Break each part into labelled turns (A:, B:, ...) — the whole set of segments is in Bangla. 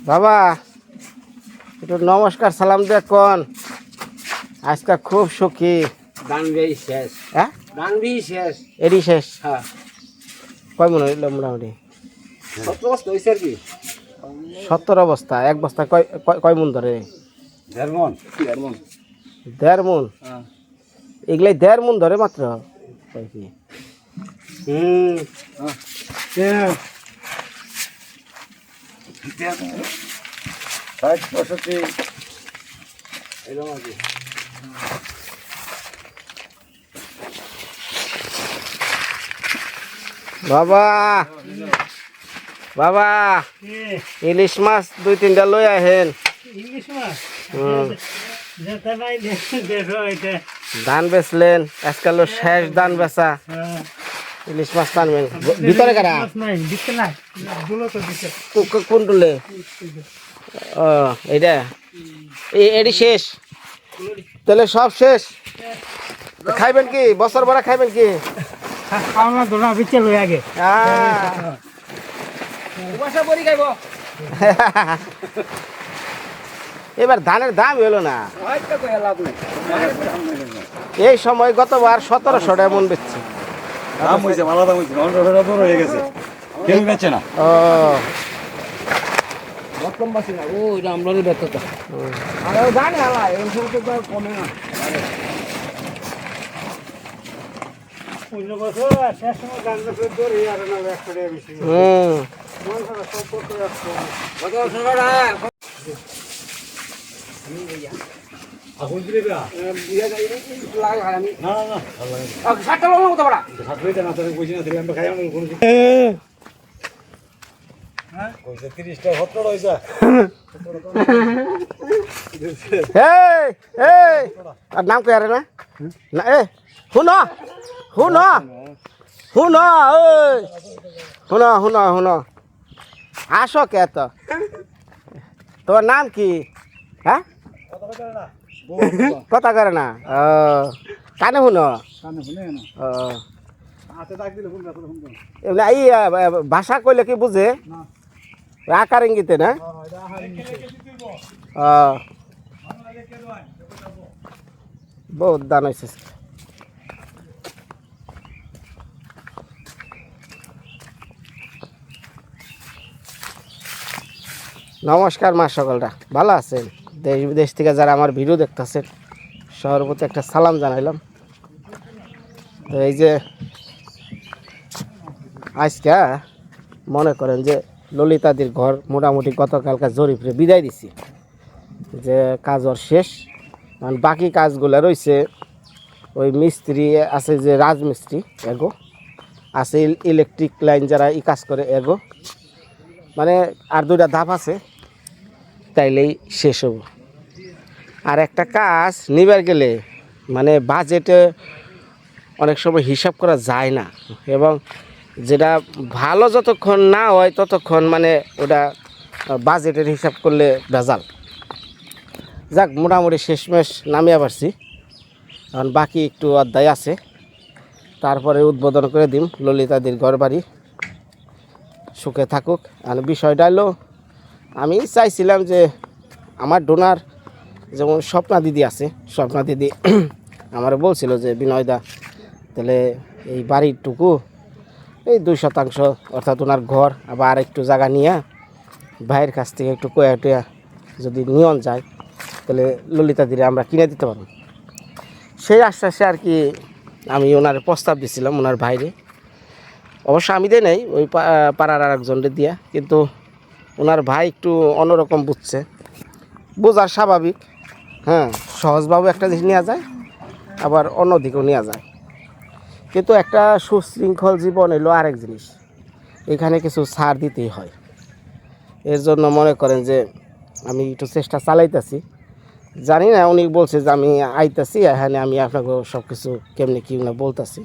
A: বাবা একটু নমস্কার সালাম দে কোন আজকে খুব সুখী।
B: ধান বেই শেষ।
A: হ্যাঁ?
B: ধান বেই শেষ।
A: এডি শেষ?
B: হ্যাঁ।
A: কয় মনে হইল মোটামুটি?
B: সত্তর বস্তা হয়েছে আর কি।
A: সত্তর অবস্থা এক বস্তা কয় কয়- কয় মন ধরে?
B: দেড় মন। দেড় মন।
A: দেড় মন?
B: হ্যাঁ।
A: এগুলাই দেড় মন ধরে মাত্র? কয় কি?
B: হুম ষাট পঁয়ষট্টি এরকম আর কি
A: বাবা বাবা ইলিশ মাছ? দুই তিনটা লই আহেন ধান বেচলেন আজকাল শেষ ধান বেচা। ইলিশ মাছ টানবেন ভিতরে কারা? কোন টুলে ও এইটা? এই এডি শেষ। তাহলে সব শেষ? খাইবেন কি? বছর ভরা খাইবেন কি?
C: আগে।
B: খাইব।
A: এবার ধানের দাম হলো না। এই সময় গতবার সতেরোশো টাকা মন বেচছে।
D: দাম হয়েছে ভালো দাম হয়েছে ঘণ্টা বড় হয়ে গেছে। কেউ বেচে না।
A: ও
B: রকম বাসি না ও এটা আমরা ব্যর্থতা আর ও জানে আলা এরকম সময় তো কমে না।
C: অন্য বছর শেষ সময় গান বছর ধরে আর না একশো টাকা বেশি
A: হুম
D: আগুন দিলে না না না
B: ষাটটা লোক কত বড়।
D: সাতটা না তাহলে আমরা খাই আমরা কোনো
A: আর নাম কে না? না এ শুন শুন শুন ওই। শুন শুন শুন। আসো কে তো? তোমার নাম কি? হ্যাঁ? কথা করে না? কানে শুন। এই ভাষা কইলে কি বুঝে? আকার ইঙ্গিতে না? বহুত দান হয়েছে নমস্কার মা সকলরা। ভালো আছেন? দেশ বিদেশ থেকে যারা আমার ভিডিও দেখতেছেন সবার প্রতি একটা সালাম জানাইলাম। তো এই যে আজকে মনে করেন যে ললিতাদির ঘর মোটামুটি গতকালকে জরিপে বিদায় দিছি, যে কাজ ওর শেষ। আর বাকি কাজগুলো রয়েছে ওই মিস্ত্রি, আছে যে রাজমিস্ত্রি, এগো। আছে ইলেকট্রিক লাইন যারা ই কাজ করে, এগো। মানে আর দুইটা ধাপ আছে তাইলেই শেষ হব। আর একটা কাজ, নিবার গেলে মানে বাজেটে অনেক সময় হিসাব করা যায় না এবং যেটা ভালো যতক্ষণ না হয় ততক্ষণ মানে ওটা বাজেটের হিসাব করলে ভেজাল। যাক, মোটামুটি শেষমেশ নামিয়ে পারছি। কারণ বাকি একটু অধ্যায় আছে। তারপরে উদ্বোধন করে দিম। ললিতাদির ঘর বাড়ি সুখে থাকুক। আর বিষয়টা হলো আমি চাইছিলাম যে আমার ডোনার যেমন স্বপ্না দিদি আছে, স্বপ্না দিদি আমার বলছিল যে বিনয়দা তাহলে এই বাড়িটুকু, এই দুই শতাংশ, অর্থাৎ ওনার ঘর, আবার আর একটু জায়গা নিয়ে, ভাইয়ের কাছ থেকে একটু কয়া টয়া যদি নিয়ন যায়, তাহলে ললিতা দিরে আমরা কিনে দিতে পারব। সেই আশ্বাসে আর কি আমি ওনার প্রস্তাব দিছিলাম, ওনার ভাইরে। অবশ্য আমি দেই নাই, ওই পাড়ার আর একজনকে দিয়া, কিন্তু ওনার ভাই একটু অন্যরকম বুঝছে। বোঝার স্বাভাবিক হ্যাঁ সহজভাবে একটা জিনিস নেওয়া যায়, আবার অন্য দিকেও নেওয়া যায়। কিন্তু একটা সুশৃঙ্খল জীবন এলো আরেক জিনিস, এখানে কিছু ছাড় দিতেই হয়। এর জন্য মনে করেন যে আমি একটু চেষ্টা চালাইতেছি। জানি না, উনি বলছে যে আমি আইতাছি, এখানে আমি আপনাকে সব কিছু কেমনি কি না বলতেছি।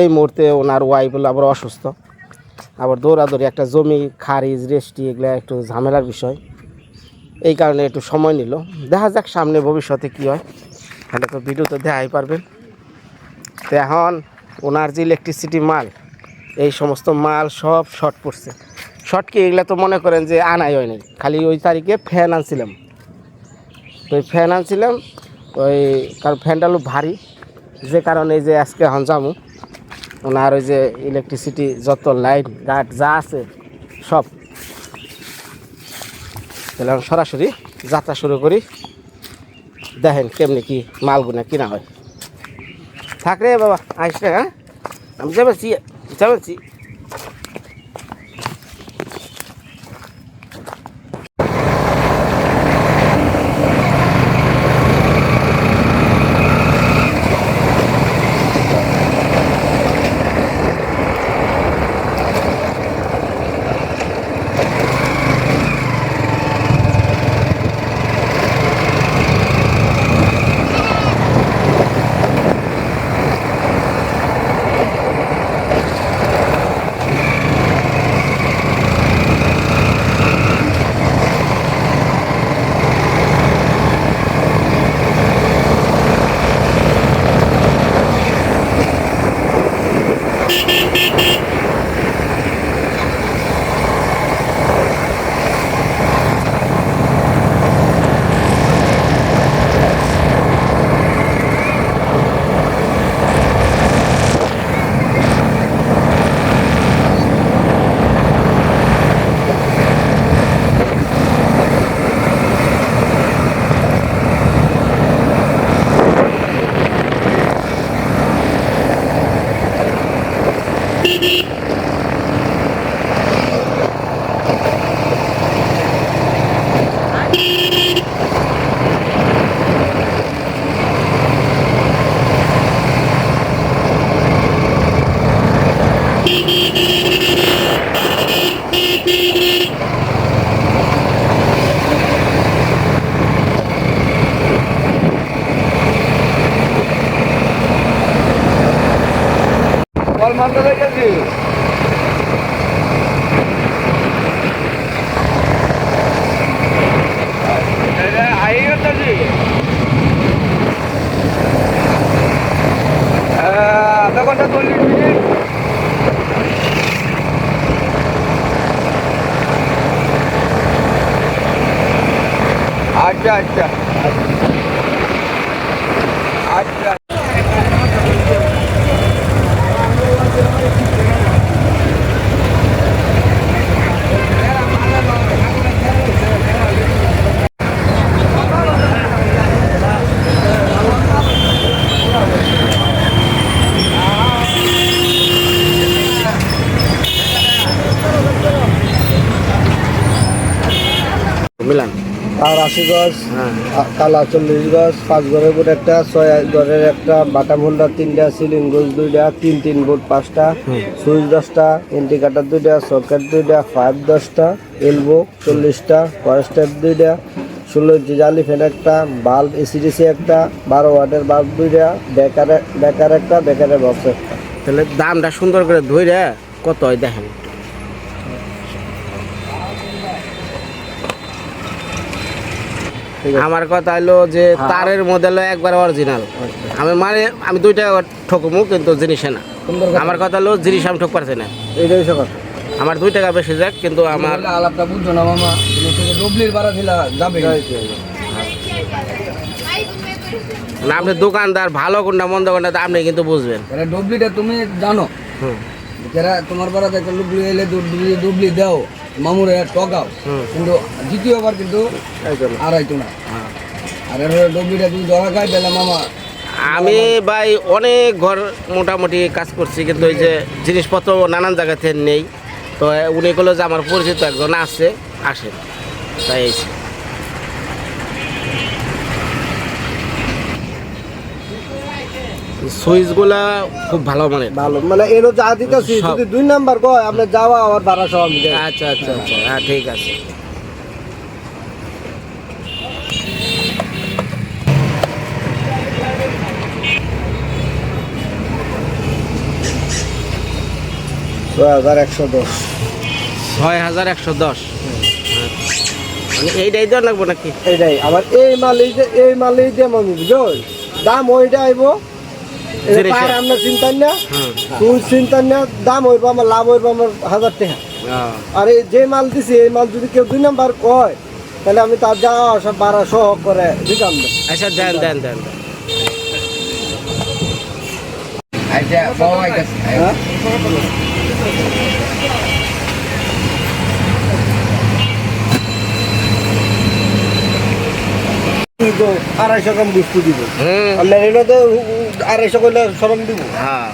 A: এই মুহূর্তে ওনার ওয়াইফ আবার অসুস্থ। আবার দৌড়াদৌড়ি, একটা জমি, খারিজ রেস্টি এগুলো একটু ঝামেলার বিষয়। এই কারণে একটু সময় নিল। দেখা যাক সামনে ভবিষ্যতে কি হয়। তাহলে তো ভিডিও তো দেখাই পারবেন। তো এখন ওনার যে ইলেকট্রিসিটি মাল, এই সমস্ত মাল সব শর্ট পড়ছে। শর্ট কি এগুলা তো মনে করেন যে আনাই হয় নাই। খালি ওই তারিখে ফ্যান আনছিলাম। তো ওই ফ্যান আনছিলাম, ওই কারণ ফ্যানটা হলো ভারী। যে কারণে যে আজকে হন যামু ওনার ওই যে ইলেকট্রিসিটি যত লাইন গার্ড যা আছে, সব। তাহলে আমি সরাসরি যাত্রা শুরু করি। দেখেন কেমনি কি মালগুনা কিনা হয়। থাক রে বাবা আসলে হ্যাঁ? আমি যাবেছি যাবেছি
B: মারতে হয়ে গেছি আধা ঘণ্টা চল্লিশ মিনিট। আচ্ছা আচ্ছা
A: মিলান
E: আর আশি গজ
A: হ্যাঁ।
E: কালা চল্লিশ গজ পাঁচ ঘরের বোর্ড একটা ছয় ঘরের একটা বাটাম হোল্ডার তিনটা সিলিং গোজ দুইটা তিন তিন বোর্ড পাঁচটা সুইচ দশটা ইন্ডিকেটার দুইটা সকেট দুইটা ফাইভ দশটা এলবো চল্লিশটা ফরেস্টার দুইটা ষোলো ইঞ্চি জালি ফ্যান একটা বাল্ব এসিডিসি একটা বারো ওয়াটের বাল্ব দুইটা বেকারে বেকার একটা বেকারের বক্স একটা।
A: তাহলে দামটা সুন্দর করে ধরে কত হয় দেখেন? আমার কথা হলো যে তারের মডেল একবার অরিজিনাল আমি মানে আমি দুই টাকা ঠকমু কিন্তু জিনিসে না। আমার কথা হলো জিনিস আমি ঠক পারছি না।
E: এইটাই কথা।
A: আমার দুই টাকা বেশি যাক কিন্তু আমার
B: আমার আলাপটা বুঝছ না মামা। ডবলির যাবে
A: না আপনি দোকানদার ভালো কোনটা মন্দ কোনটা আপনি কিন্তু বুঝবেন।
B: ডুবলিটা তুমি জানো। যারা তোমার বাড়া দেখে ডুবলি এলে ডুবলি ডুবলি দাও। মামুরে টকাও
A: হুম।
B: কিন্তু দ্বিতীয়বার কিন্তু আড়াইতো না। আর এর ডবলিটা যদি ধরা খায় তাহলে মামা
A: আমি ভাই অনেক ঘর মোটামুটি কাজ করছি কিন্তু ওই যে জিনিসপত্র নানান জায়গা থেকে নেই। তো উনি বলল যে আমার পরিচিত একজন আছে আসেন। তাই সুইচগুলা খুব ভালো মানের
E: ভালো মানে এরও যা দিতেছি যদি দুই নাম্বার কয় আপনি যাওয়া আমার ভাড়া সব আমি
A: আচ্ছা আচ্ছা আচ্ছা হ্যাঁ ঠিক আছে।
E: ছয় হাজার একশো দশ।
A: ছয় হাজার একশো দশ। মানে এইটাই দেওয়া লাগবো নাকি?
E: এইটাই আবার এই মাল এই যে এই মাল এই যে আমি বুঝো দাম ওইটা আইব এই আমরা চিন্তা না তুই চিন্তা না দাম হইব আমার লাভ হইব আমার হাজার টাকা।
A: হ্যাঁ।
E: আর এই যে মাল দিছি এই মাল যদি কেউ দুই নাম্বার কয় তাহলে আমি তার যাওয়া আসা সহ করে দিতাম।
A: আচ্ছা দেন দেন দেন দেন।
B: আচ্ছা
E: হ্যাঁ? আড়াইশো গ্রাম বস্তু দিব। আপনার এটা তো আড়াইশো করলে সরম দিব।
A: হ্যাঁ।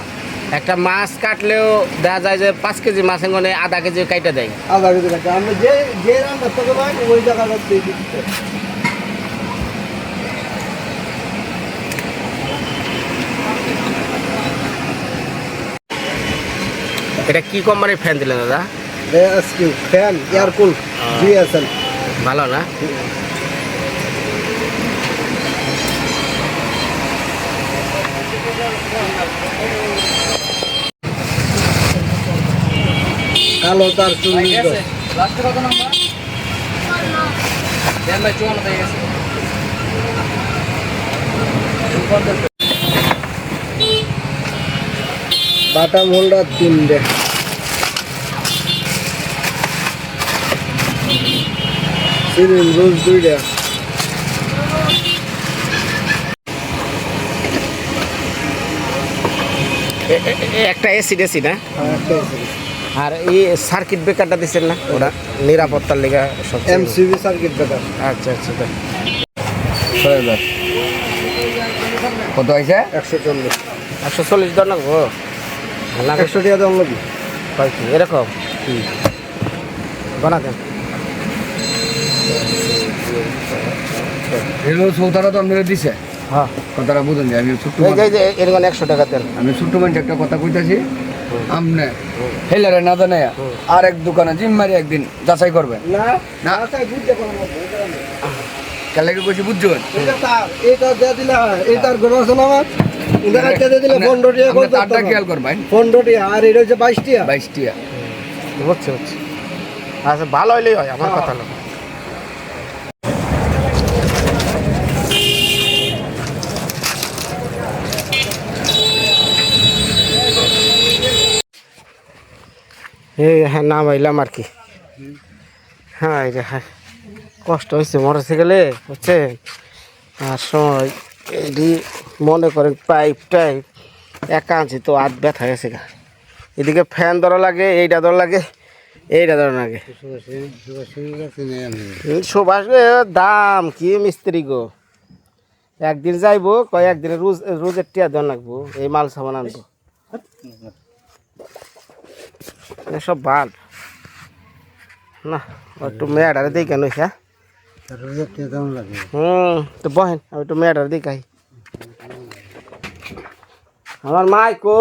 A: একটা মাছ কাটলেও দেখা যায় যে পাঁচ কেজি মাছের গনে আধা কেজি কাইটা দেয়।
E: আধা কেজি টাকা আমরা যে যে রান্না থেকে পাই ওই জায়গাটা দিয়ে দিতে।
A: এটা কি কোম্পানির ফ্যান দিলেন দাদা?
E: Fan air cool GSL.
A: ভালো না?
E: কালো তার চল্লিশ
B: গেছে। লাস্টে কত নাম্বার দেন ভাই চুয়ান্ন গেছে।
E: বাটাম হোল্ডার তিনটে সিলিং রোজ দুইটা
A: এ- এ- এ- একটা এসি ডেসি না
E: আর
A: এই সার্কিট ব্রেকারটা দিচ্ছেন না? ওরা নিরাপত্তার লেগে সব
E: এমসিবি সার্কিট ব্রেকার
A: আচ্ছা আচ্ছা দেন।
B: কত হয়েছে?
E: একশো চল্লিশ।
A: একশো চল্লিশ দর না গো না
E: একশো টাকা দাম লাগবে
A: এরকম। বানা দেন
B: এগুলো সৌতারা তো আপনারা দিছে?
A: হ্যাঁ।
B: কথাটা বুঝুন আমি ছোট্ট
A: এই যে এরকম একশো টাকা দেন
B: আমি ছোট্ট মানুষ একটা কথা কইতাছি আমনে হেলারে না জানে আর এক দোকানে জিম মারি একদিন যাচাই করবেন।
E: না
B: লাগে কইছি বুঝছেন
E: এটা দিয়ে দিলে হয় এই আছে না আমার? এটা একটা দিয়ে দিলে পনেরো টাকা করে
B: তারটা খেয়াল করবেন।
E: পনেরো টাকা আর এটা হচ্ছে বাইশ টাকা
B: বাইশ টিয়া।
A: বুঝছি বুঝছি আচ্ছা ভালো হইলেই হয় আমার কথা না। এই হ্যাঁ নাম আইলাম আর কি। হ্যাঁ যে হ্যাঁ। কষ্ট হয়েছে মোটরসাইকেলে বুঝছে আর সময় এটি মনে করেন পাইপ টাইপ একা আনছি তো হাত ব্যথা গেছে গা। এদিকে ফ্যান ধরা লাগে এইটা ধরা লাগে এইটা ধরা লাগে। সুভাষ দাম কি মিস্ত্রি গো? একদিন যাইবো, কয় একদিনে রোজ, রোজের টিয়া দেওয়া লাগবো, এই মাল সামান আনব। সব ভালো না ও একটু মেয়াডারে দিই কেন হ্যাঁ। হুম তো বহেন আমি একটু মেয়াডারে দিই কাই আমার মা কো?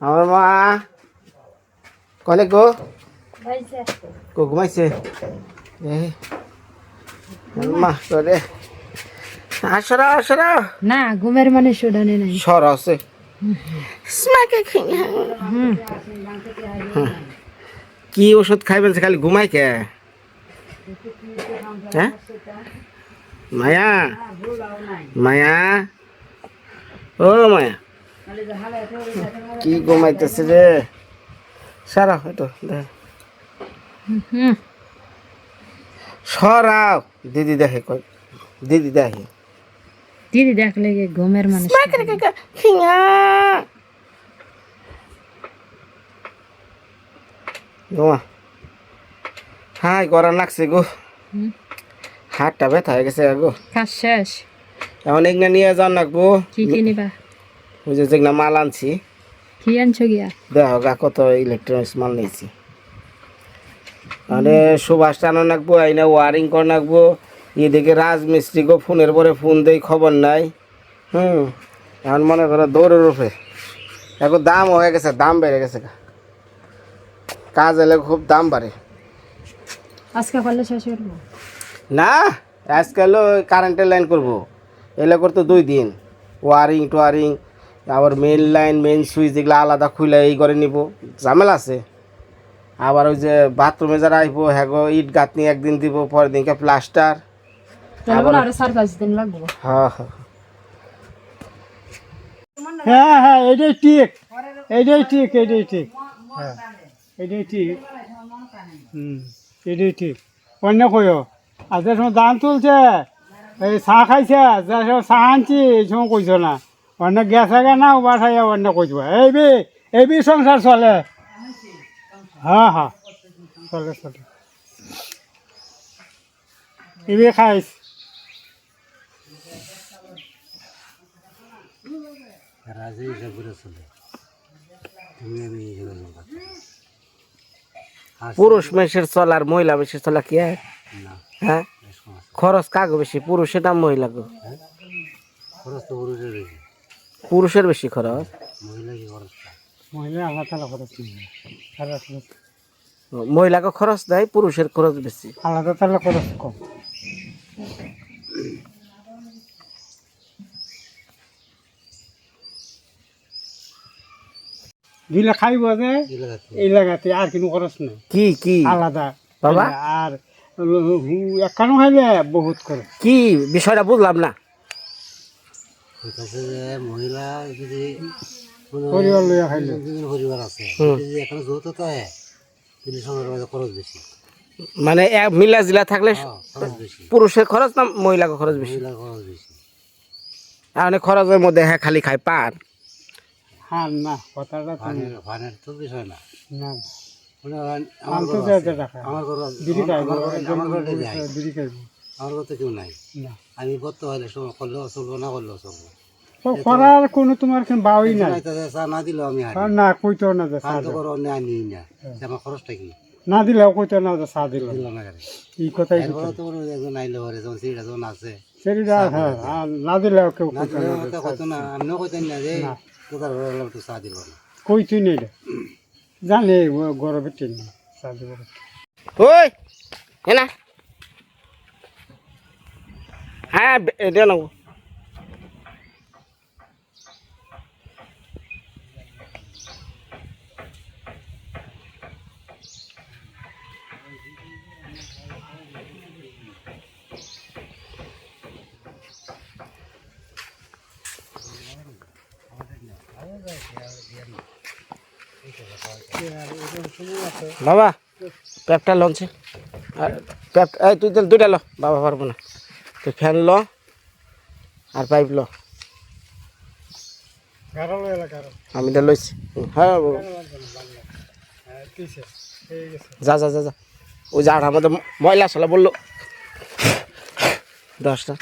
A: আমার মা? কনে গো কো ঘুমাইছে? এই মা করে আসরা আসরা
F: না ঘুমের মানে শোধানে নাই।
A: সর আছে কি ওষুধ খাই সে খালি ঘুমাই কে? হ্যাঁ? মায়া? মায়া? ও মায়া। কি ঘুমাইতেছে রে? সারা একটু দেখ সরাও। দিদি দেখে দিদি দেখে।
F: দিদি দেখলে কি ঘুমের মানে
A: ঘুমা। হাই লাগছে গো। হাতটা ব্যথা হয়ে গেছে গো।
F: কাজ শেষ?
A: এখন এগুলো নিয়ে যান লাগবো
F: কি কি নিবা?
A: ওই যে যেগুলো মাল আনছি।
F: কি আনছো গিয়া?
A: দেখো গা কত ইলেকট্রনিক্স মাল নিয়েছি। মানে সুভাষ টানো নাকবো আইনা ওয়ারিং করে নাকবো এদিকে রাজমিস্ত্রি ফোনের পরে ফোন দেই খবর নাই। হুম এখন মনে করো দৌড়ের উপরে এখন দাম হয়ে গেছে দাম বেড়ে গেছে কাজ এলে খুব দাম বাড়ে।
F: আজকে করলে শেষ করব
A: না আজকাল কারেন্টের লাইন করব। এলে করতে দুই দিন। ওয়ারিং টোয়ারিং আবার মেন লাইন মেন সুইচ এগুলো আলাদা খুলে এই করে নিব। ঝামেলা আছে। আবার ওই যে বাথরুমে যারা আইবো হ্যাগো ইট গাঁথনি একদিন দিব পরের দিনকে প্লাস্টার হ্যাঁ হ্যাঁ
C: হ্যাঁ হ্যাঁ। এটাই ঠিক। এটাই ঠিক এটাই ঠিক। হ্যাঁ। এটাই ঠিক। হুম এটাই ঠিক। অন্য কইও আর যে সময় দান তুলছে এই চা খাইছে যে সময় চা আনছি এই সময় কইছ না। অন্য গেছে গে না উবা খাইয়া অন্য কইব এই বি এই বি সংসার চলে। হ্যাঁ হ্যাঁ। চলে চলে। এবি খাইছ
A: পুরুষ মেষের চল আর মহিলা মেষের চলা কি এক হ্যাঁ? খরচ কাগো বেশি পুরুষের দাম মহিলা গো পুরুষের বেশি। খরচ?
C: মহিলা আল্লাহ তালা খরচ নেই
A: মহিলাকে খরচ দেয় পুরুষের খরচ বেশি।
C: আলাদা তাহলে খরচ কম। দিলে খাইব যে এই লাগাতে আর কোনো খরচ নেই।
A: কি কি?
C: আলাদা।
A: বাবা?
C: আর একানো খাইলে বহুত খরচ।
A: কি? বিষয়টা বুঝলাম না।
E: মহিলা যদি
C: পরিবার লইয়া খাইলে।
E: পরিবার আছে যদি এখানে যৌথ তো হয় তিনি সঙ্গে খরচ বেশি।
A: মানে এক মিলা জিলা থাকলে
E: বেশি।
A: পুরুষের খরচ না মহিলাকে খরচ বেশি?
E: খরচ বেশি।
A: আর অনেক খরচের মধ্যে হ্যাঁ খালি খায় পান।
C: হ্যাঁ না কথাটা
E: ফানের তো বিষয় না।
C: না।
E: আমার।
C: টাকা
E: আমার তো কেউ নাই।
C: না।
E: আমি করতে হলে করলেও চলবো না করলেও চলবো।
C: করার কোনো তোমার কোনো বাউই নাই।
E: না দিলেও আমি
C: না কইতো না যে
E: করো আনি না। সে আমার খরচটা কি?
C: না দিলেও কইতো না যে দিল
E: দিল না
C: এই কথাই
E: তো কোনো একজন আইলে পারে যখন যখন আছে।
C: সেটা হ্যাঁ না দিলেও কেউ
E: না
C: কইতো না
E: কইতো না আমিও কইতেন না যে ঘরে এলাম একটু চা দিল না?
C: কইতুই নেই রে? জানে গরমে টেন চা দিব
A: ওই হ্যাঁ হ্যাঁ এটা নেব বাবা প্যাপটা লঞ্চে আর প্যাপ এই তুই তাহলে দুইটা ল। বাবা পারব না। তুই ফ্যান ল আর পাইপ ল। আমি এটা লইছি। হ্যাঁ।
C: হ্যাঁ
A: যা যা যা যা। ওই যা আমাদের ময়লা সালা বলল। দশটা।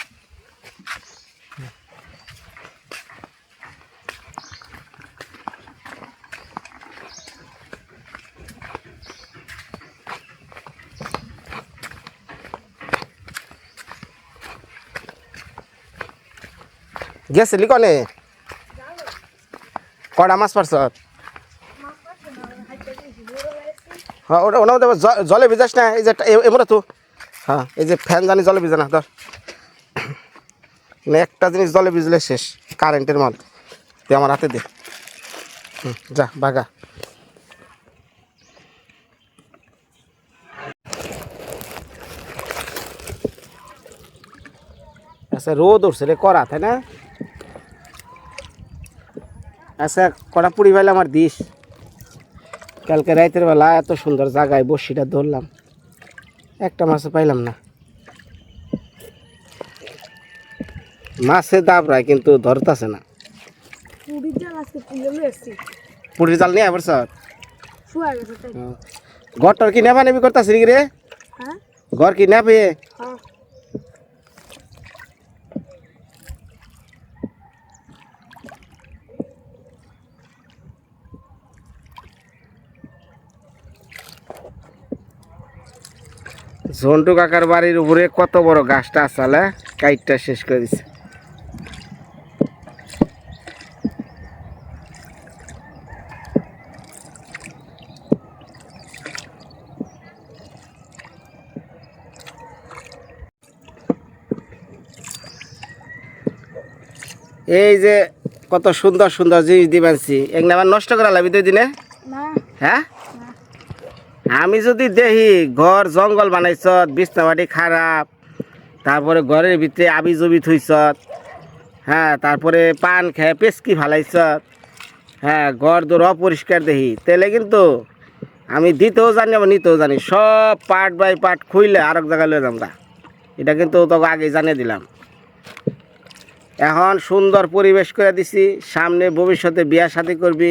A: গেছিলি কনে? কটা মাছ পারছ? হ্যাঁ ওটা ওটা জলে ভিজাস না এই যে এ- এমরা তো। হ্যাঁ এই যে ফ্যান জানি জলে ভিজে না ধর। মানে একটা জিনিস জলে ভিজলে শেষ কারেন্টের মাল। তুই আমার হাতে দে। হুম, যা বাগা। আচ্ছা রোদ উঠছে রে করা তাই না? আচ্ছা কটা পুরি বেলা আমার দিস। কালকে রাতের বেলা এত সুন্দর জায়গায় বসিটা ধরলাম। একটা মাছও পাইলাম না। মাছে দাবড়ায় কিন্তু ধরতেছে না।
G: পুরীর জাল নিয়ে
A: আবার স্যার? ঘরটার কি নেবা নেবি করতেছি রে?
G: হ্যাঁ?
A: ঘর কি নেবে? ঝন্টু কাকার বাড়ির উপরে কত বড় গাছটা আসালে কাইটটা শেষ করে দিছে। এই যে কত সুন্দর সুন্দর জিনিস দিবানছি এগুলো আবার নষ্ট করা লাগবে দুই দিনে? হ্যাঁ? আমি যদি দেখি ঘর, জঙ্গল বানাইছ বিছনাবাটি খারাপ, তারপরে ঘরের ভিতরে আবি জবি থইছ হ্যাঁ তারপরে পান খেয়ে পেস্কি ফালাইছ হ্যাঁ ঘর দোর অপরিষ্কার দেখি, তাহলে কিন্তু আমি দিতেও জানি, আবার নিতেও জানি, সব পার্ট বাই পার্ট খুইলে আরেক জায়গায় লয়ে যাম। এটা কিন্তু তোকে আগে জানিয়ে দিলাম এখন সুন্দর পরিবেশ করে দিছি, সামনে ভবিষ্যতে বিয়া শাদি করবি,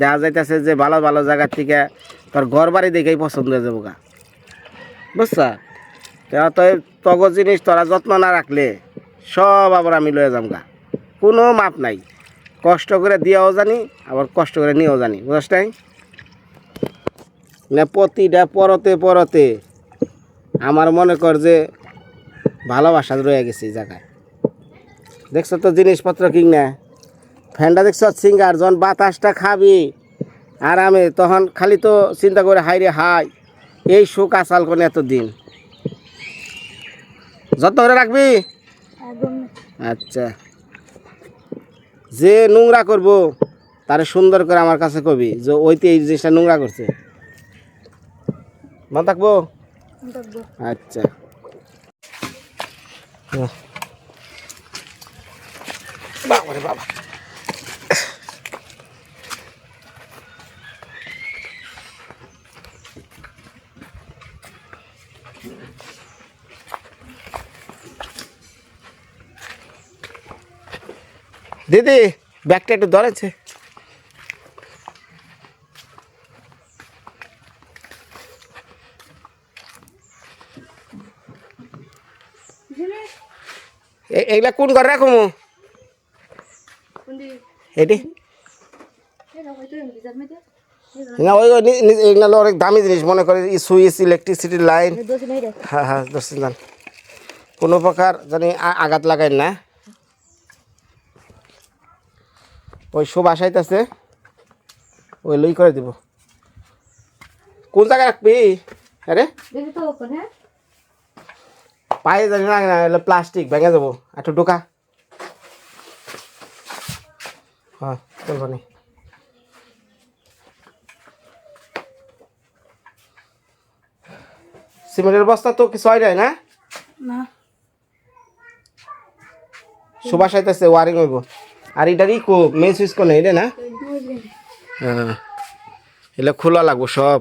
A: দেখা যাইতেছে যে ভালো ভালো জায়গার থেকে তোর ঘর বাড়ি দেখেই পছন্দ হয়ে যাব গা বুঝছা? তেরা তো তগ জিনিস তোরা যত্ন না রাখলে সব আবার আমি লয়ে যাম গা কোনো মাপ নাই। কষ্ট করে দিয়াও জানি, আবার কষ্ট করে নিয়েও জানি। বুঝছ নাই? না, প্রতিটা পরতে পরতে আমার মনে কর যে ভালোবাসা রয়ে গেছে এই জায়গায়। দেখছ তো জিনিসপত্র কিং না ফ্যানটা দেখছ? সিঙ্গার যখন বাতাসটা খাবি। আরামে তখন খালি তো চিন্তা করে হাই রে হাই এই সুখ আসাল কোন এতদিন? যত্ন করে রাখবি। আচ্ছা। যে নোংরা করব তারে সুন্দর করে আমার কাছে কবি যে ওইতে এই জিনিসটা নোংরা করছে। মন থাকব?
G: থাকব।
A: আচ্ছা। বাবা রে বাবা। দিদি ব্যাগটা একটু ধরেছে এগুলা কোন ঘরে রাখো মো? এটি। না ওই এগুলা অনেক দামি জিনিস মনে করে সুইচ ইলেকট্রিসিটির লাইন হ্যাঁ হ্যাঁ দশ জান। কোনো প্রকার জানি আঘাত লাগাই না। ওই সব আসাইতেছে ওই লই করে দিব। কোন জায়গায় রাখবি? আরে পায়ে জানি না এগুলো প্লাস্টিক ভেঙে দেবো একটু ঢোকা। হ্যাঁ চলবো নি। সিমেন্টের বস্তা তো কিছু হয় নাই না?
G: না।
A: সুবাস আইতেছে ওয়ারিং হইব। আর এটার ই কো মেন সুইচ কোনে এটা না? হ্যাঁ। এগুলো খোলা লাগবো সব।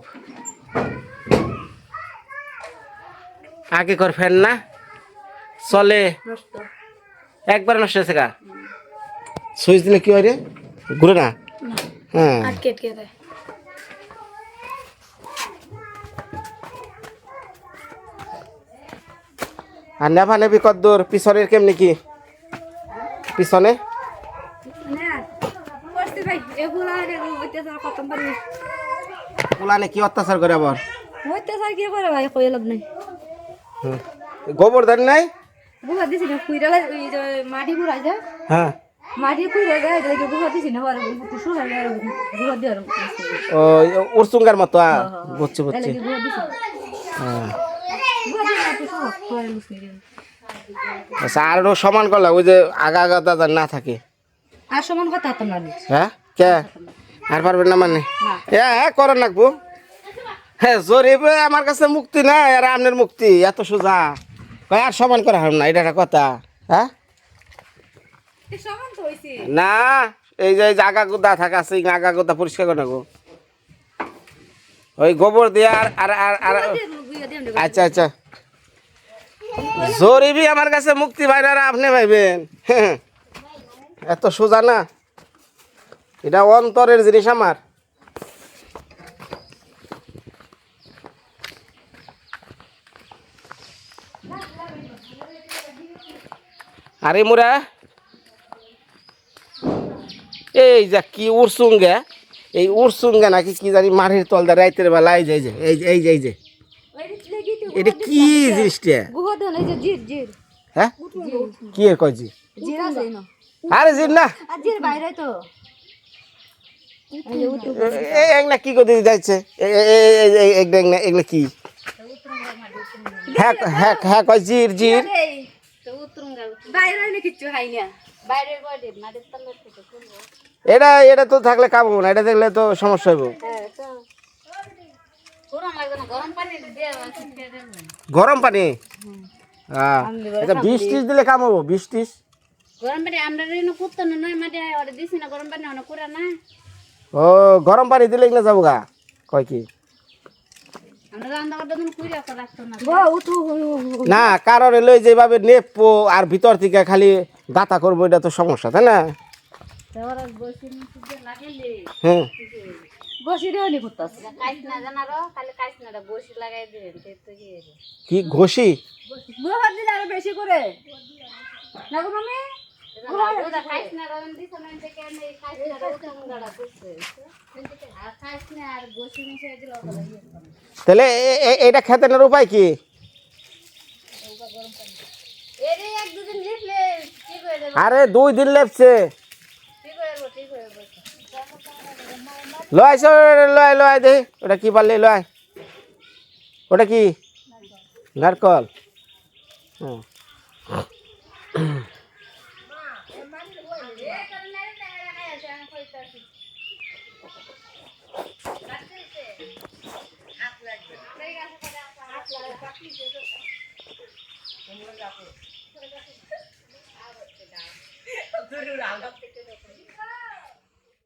A: আগে কর ফ্যান না? চলে। একবার নষ্ট হয়েছে গা। সুইচ দিলে কি হয় রে? ঘুরে না? হ্যাঁ।
G: আটকে আটকে দেয়।
A: আর নেবি কদ্দুর পিছনের কেমনি কি? পিছনে? পুলানে কি অত্যাচার করে আবার?
F: হইতেছে কি করে ভাই কই লাভ নাই।
A: গোবর দেন নাই?
F: গুহা দিছি না কুইরালা ওই মাটি ঘুরাই যায়
A: হ্যাঁ
F: মাটি কুইরা যায় এটাকে গুহা দিছি? না পরে একটু শুকাই যায় গুহা দিয়ে
A: ও উরসুঙ্গার মতো আ, বুঝছি হ্যাঁ
F: গুহা দিয়ে একটু শুকা পরে লুস নিয়ে
A: আচ্ছা আর একটু সমান করলাম ওই যে আগা আগা দাদা না থাকে।
F: আর সমান কথা তো না।
A: হ্যাঁ? কে? আর পারবেন না মানে? হ্যাঁ হ্যাঁ করেন লাগবো। হ্যাঁ জরিবে আমার কাছে মুক্তি না আর আপনার মুক্তি এত সোজা। কয় আর সমান করা হবে না এটা একটা কথা। হ্যাঁ? না এই যে আগা গুদা থাকা আছে আগা গুদা পরিষ্কার করে নেব। ওই গোবর দিয়ে আর আর আর আচ্ছা আচ্ছা। জরিবি আমার কাছে মুক্তি ভাইরা আপনি ভাইবেন। এত সোজা না? এটা অন্তরের জিনিস আমার। আরে মোরা। এই যে কি উড়সুঙ্গে, এই উড়সুঙ্গে নাকি কি জানি মাটির তল দা রাইতের বেলা এই যে এই যে এই যে এই যে। এটা কি জিনিসটা
F: গুহা দেন এই যে জির জির।
A: হ্যাঁ? কি কয় জি
F: জির না।
A: আরে জিন না।
F: জির বাইরে তো।
A: এগুলা কি করে যাচ্ছে এগুলা এগুলা কি? হ্যাঁ হ্যাঁ হ্যাঁ কয় জির জির? এটা এটা তো থাকলে কাম হব না এটা দেখলে তো সমস্যা হইব।
F: গরম পানি
A: হ্যাঁ এটা বিষ টিস দিলে কাম হব বিষ টিস
H: গরম পানি আমরা করতো না নয় মাঠে দিছি না গরম পানি অনেক করে না।
A: ও গরম পানি দিলে না যাব গা কয় কি?
H: না।
A: কারণ এলো যেভাবে নেপো আর ভিতর থেকে খালি গাতা করব এটা তো সমস্যা তাই না?
H: তো ওরা বসে রেওনি করতেছে কি
A: ঘষি?
H: গোবর দিলে আরও বেশি করে। না গো মামি?
A: তাহলে এটা খেতেনের উপায় কি? আরে দুই দিন লেপছে
H: ঠিক হয়ে যাবে ঠিক হয়ে যাবে
A: লয় লয় লয় দে। ওটা কি পারলে লয়? ওটা কি? নারকল। হুম
H: হাত লাগবে